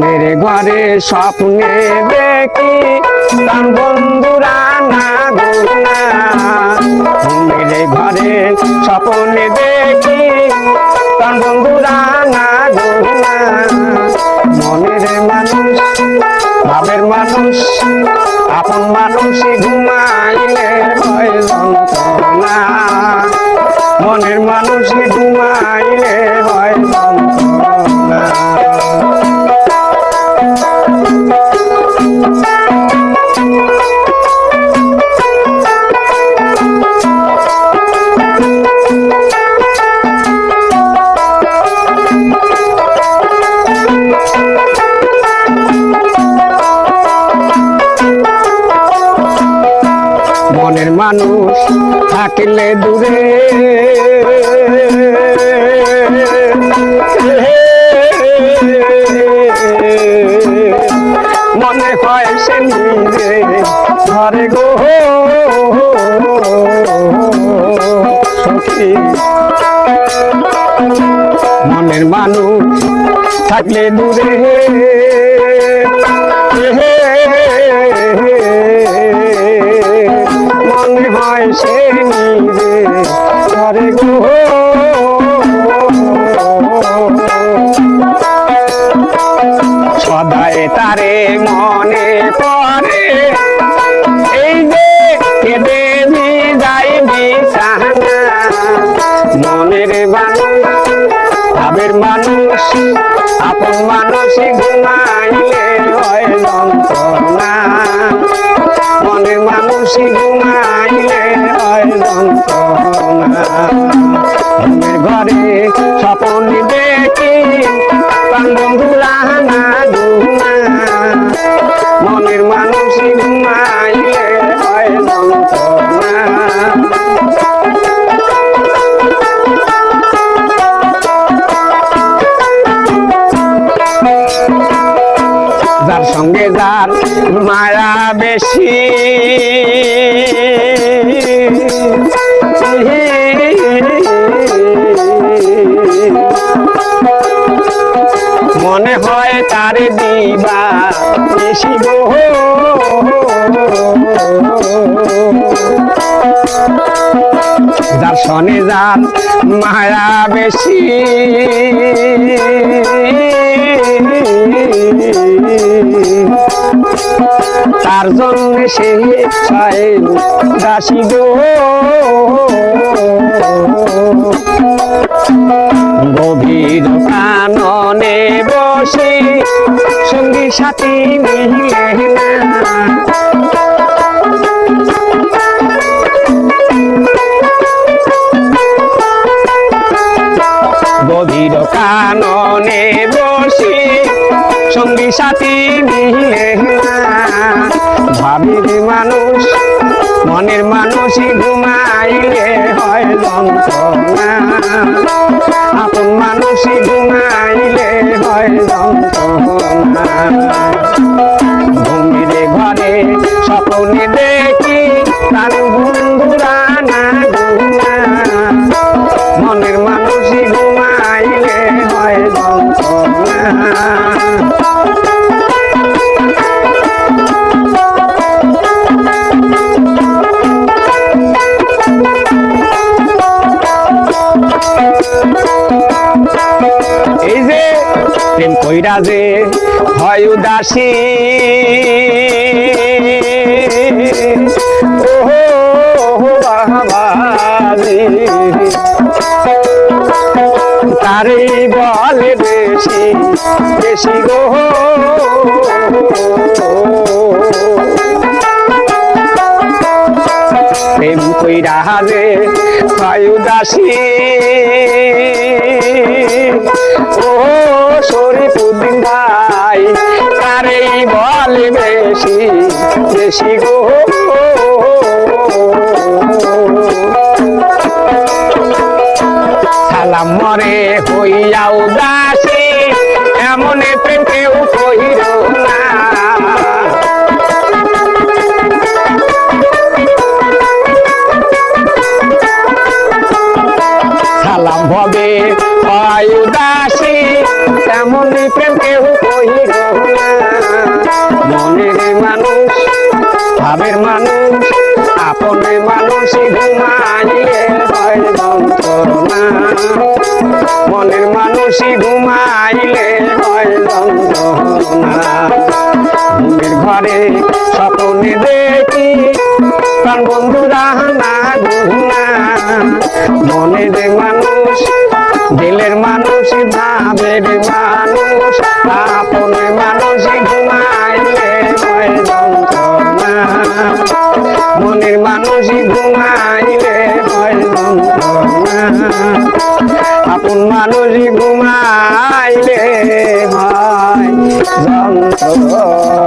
মেরে ঘরে স্বপ্নে দেখি তার বন্ধুরা না গুনা মেরে ঘরে স্বপ্নে দেখি তার বন্ধুরা না গুনা মনের মানুষ, ভাবের মানুষ, আপন মানুষই ঘুমাইলে হয় যন্ত্রণা। মনের মানুষই ঘুমাইলে মনের মানুষ থাকলে দূরে। মনে হয় সে নিজে ঘরে গো। মনের মানুষ থাকলে দূরে। মানুষ ঘুমাইলে হয় যন্ত্রণা। মনের মানুষ ঘুমাইলে হয় যন্ত্রণা। ঘরে স্বপন দেখি বন্ধুরা গো যার সনে যার মায়া বেশি। তার জন্য সে দাসী গো। সাথী মিলে না গভীর কাননে বসে সঙ্গী সাথী মিলে ভাবির মানুষ, মনের মানুষই ঘুমাইলে হয় যন্ত্রণা। আপন মানুষই ঘুমাইলে হয় যে হয় উদাসী। ওহো বলে বেশি বেশি গো। প্রেম কইরা হয় উদাসী। ও শরীফুদ্দিন ভাই তারেই বলে বেশি বেশি গো। সালাম মরে হইয়া উদাসী, এমন প্রেম কেউ কহিল সালাম ভবে হয় উদাসী। তেমন প্রেম কেউ কহিল মানুষ, ভাবের মানুষ, আপনে মানুষই ঘুমাইলে মনের মানুষই ঘুমাইলে ঘুমের ঘরে স্বপ্নে দেখি প্রাণ বন্ধুরা না ঘুমা মনের মানুষ দিলের মানুষ, ভাবের মানুষ, আপনে মানুষ ঘুমাইলে মনের মানুষ ঘুমাইলে আপন মানুষ ঘুমাইলে হয় যন্ত্রণা